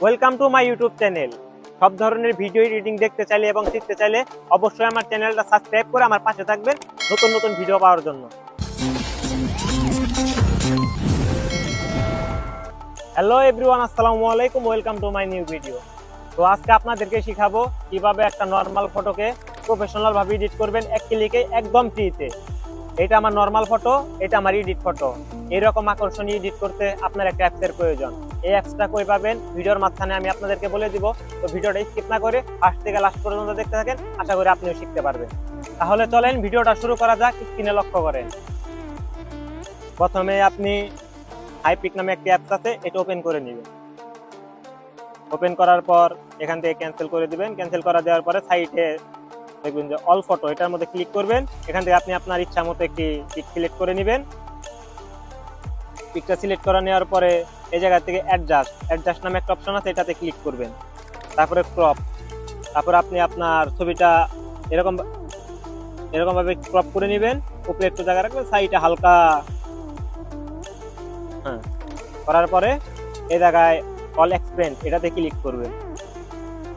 Welcome to my YouTube channel সব ধরনের video editing দেখতে চাইলে এবং শিখতে চাইলে অবশ্যই আমার চ্যানেলটা সাবস্ক্রাইব করে আমার পাশে থাকবেন নতুন নতুন ভিডিও পাওয়ার জন্য। হ্যালো এভরিওয়ান আসসালামু আলাইকুম welcome to my new video তো আজকে আপনাদেরকে শিখাবো কীভাবে একটা নর্মাল ফটোকে প্রফেশনালভাবে এডিট করবেন এক ক্লিকে একদম ফ্রিতে এটা আমার নর্মাল ফটো এটা আমার এডিট ফটো এরকম আকর্ষণীয় এডিট করতে আপনার একটা অ্যাপসের প্রয়োজন। এই অ্যাপসটা কই পাবেন? ভিডিওর মাঝখানে আমি আপনাদেরকে বলে দিব। তো ভিডিওটা স্কিপ না করে ফার্স্ট থেকে লাস্ট পর্যন্ত দেখতে থাকেন, আশা করি আপনিও শিখতে পারবেন। তাহলে চলেন ভিডিওটা শুরু করা যাক স্ক্রিনে লক্ষ্য করেন। প্রথমে আপনি হাইপিক নামে একটি অ্যাপস আছে, এটা ওপেন করে নেবেন। ওপেন করার পর এখান থেকে ক্যান্সেল করে দিবেন। ক্যান্সেল করা দেওয়ার পরে সাইটে দেখবেন যে অল ফটো এটার মধ্যে ক্লিক করবেন, এখান থেকে আপনি আপনার ইচ্ছা মতো একটি পিক সিলেক্ট করে নেবেন। পিকটা সিলেক্ট করে নেওয়ার পরে এই জায়গা থেকে অ্যাডজাস্ট অ্যাডজাস্ট নামে একটা অপশন আছে, এটাতে ক্লিক করবেন। তারপরে ক্রপ তারপরে আপনি আপনার ছবিটা এরকম, এরকমভাবে ক্রপ করে নেবেন, উপরে একটু জায়গা রাখবেন সাইডে হালকা হ্যাঁ করার পরে এই জায়গায় অল এক্সপেন্স এটাতে ক্লিক করবেন।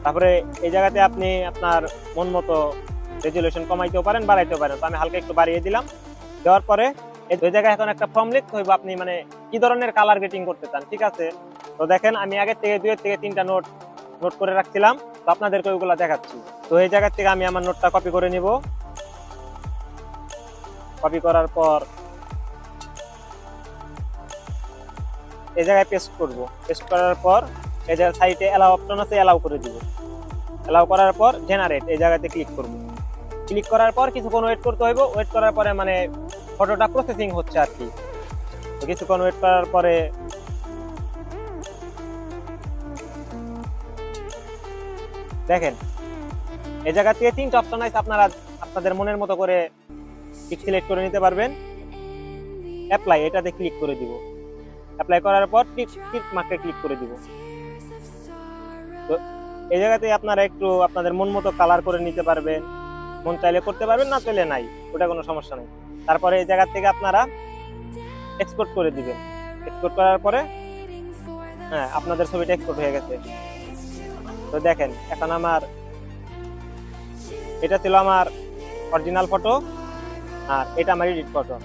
তারপরে এই জায়গাতে আপনি আপনার মন মতো রেজুলেশন কমাইতেও পারেন, বাড়াইতেও পারেন। তো আমি হালকা একটু বাড়িয়ে দিলাম। দেওয়ার পরে এই ওই জায়গায় এখন একটা ফর্ম লিখতে হইব, আপনি মানে কি ধরনের কালার গেটিং করতে চান, ঠিক আছে? তো দেখেন, আমি আগে থেকে দুই থেকে তিনটা নোট নোট করে রাখছিলাম। তো আপনাদেরকে ওইগুলো দেখাচ্ছি। তো এই জায়গা থেকে আমি আমার নোটটা কপি করে নিব। কপি করার পর এই জায়গায় পেস্ট করব। পেস্ট করার পর এই জায়গায় সাইডে অ্যালাউ অপশন আছে অ্যালাউ করে দিব। অ্যালাউ করার পর জেনারেট এই জায়গাতে ক্লিক করব। ক্লিক করার পর কিছুক্ষণ ওয়েট করতে হইব ওয়েট করার পরে মানে ফটোটা প্রসেসিং হচ্ছে আর কি। কিছুক্ষণ ওয়েট করার পরে দেখেন, এই জায়গা থেকে তিনটা অপশন আছে, আপনারা আপনাদের মনের মতো করে পিক সিলেক্ট করে নিতে পারবেন। অ্যাপ্লাই এটাতে ক্লিক করে দিব। অ্যাপ্লাই করার পর টিক টিক মার্কে ক্লিক করে দিব। তো এই জায়গাতে আপনারা একটু আপনাদের মন মতো কালার করে নিতে পারবেন মন চাইলে করতে পারবেন, না চাইলে নাই, ওটা কোনো সমস্যা নেই। তারপরে এই জায়গা থেকে আপনারা এক্সপোর্ট করে দিবেন। এক্সপোর্ট করার পরে হ্যাঁ আপনাদের ছবিটা এক্সপোর্ট হয়ে গেছে। তো দেখেন, এখন আমার, এটা ছিল আমার অরিজিনাল ফটো আর এটা আমার এডিট ফটো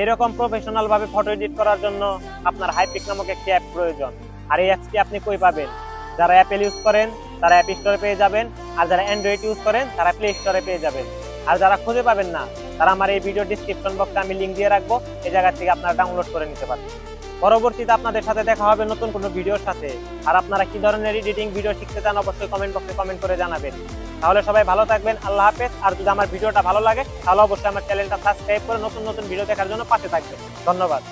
এরকম প্রফেশনাল ভাবে ফটো এডিট করার জন্য আপনার হাইপিক নামক একটি অ্যাপ প্রয়োজন। আর এই অ্যাপটি আপনি কই পাবেন? যারা অ্যাপেল ইউজ করেন, তারা অ্যাপ স্টোরে পেয়ে যাবেন। আর যারা অ্যান্ড্রয়েড ইউজ করেন, তারা প্লে স্টোরে পেয়ে যাবেন। আর যারা খুঁজে পাবেন না, তারা আমার এই ভিডিও ডিসক্রিপশন বক্সে আমি লিঙ্ক দিয়ে রাখব। এই জায়গা থেকে আপনারা ডাউনলোড করে নিতে পারবেন। পরবর্তীতে আপনাদের সাথে দেখা হবে নতুন কোনো ভিডিওর সাথে। আর আপনারা কি ধরনের এডিটিং ভিডিও শিখতে চান, অবশ্যই কমেন্ট বক্সে কমেন্ট করে জানাবেন। তাহলে সবাই ভালো থাকবেন, আল্লাহ হাফেজ। আর যদি আমার ভিডিওটা ভালো লাগে, তাহলে অবশ্যই আমার চ্যানেলটা সাবস্ক্রাইব করে নতুন নতুন ভিডিও দেখার জন্য পাশে থাকবেন। ধন্যবাদ.